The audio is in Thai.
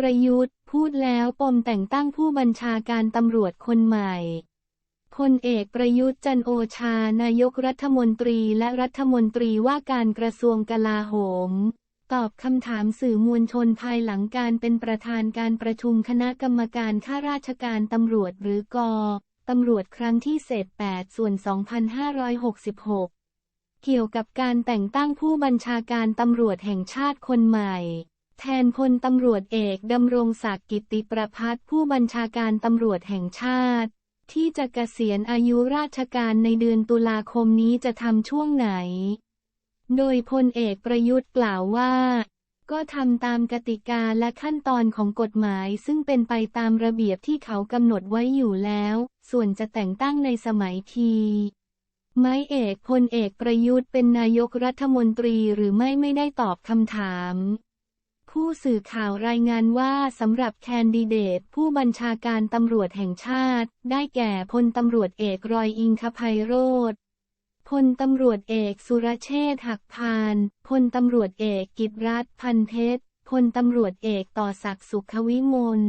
ประยุทธ์ พูดแล้วปมแต่งตั้งผู้บัญชาการตำรวจคนใหม่พลเอกประยุทธ์จันโอชา นายกรัฐมนตรีและรัฐมนตรีว่าการกระทรวงกลาโหม ตอบคำถามสื่อมวลชนภายหลังการเป็นประธานการประชุมคณะกรรมการข้าราชการตำรวจหรือกอตำรวจครั้งที่เศษ8ส่วน 2566 เกี่ยวกับการแต่งตั้งผู้บัญชาการตำรวจแห่งชาติคนใหม่ แทนพลตำรวจเอกดำรงศักดิ์กิติประพัฒน์ผู้บัญชาการตำรวจแห่งชาติ ที่จะเกษียณอายุราชการในเดือนตุลาคมนี้จะทำช่วงไหน โดยพลเอกประยุทธ์กล่าวว่า ก็ทำตามกติกาและขั้นตอนของกฎหมายซึ่งเป็นไปตามระเบียบที่เขากำหนดไว้อยู่แล้ว ส่วนจะแต่งตั้งในสมัยทีไม้เอกพลเอกประยุทธ์เป็นนายกรัฐมนตรีหรือไม่ไม่ได้ตอบคำถาม ผู้สื่อข่าวรายงานว่าสำหรับแคนดิเดต ผู้บัญชาการตำรวจแห่งชาติ ได้แก่พลตำรวจเอกรอยอิงคภัยโรธพลตำรวจเอกสุรเชษฐ์หักพาน พลตำรวจเอกกิตรัตพันเพชร พลตำรวจเอกต่อศักดิ์สุขวิมล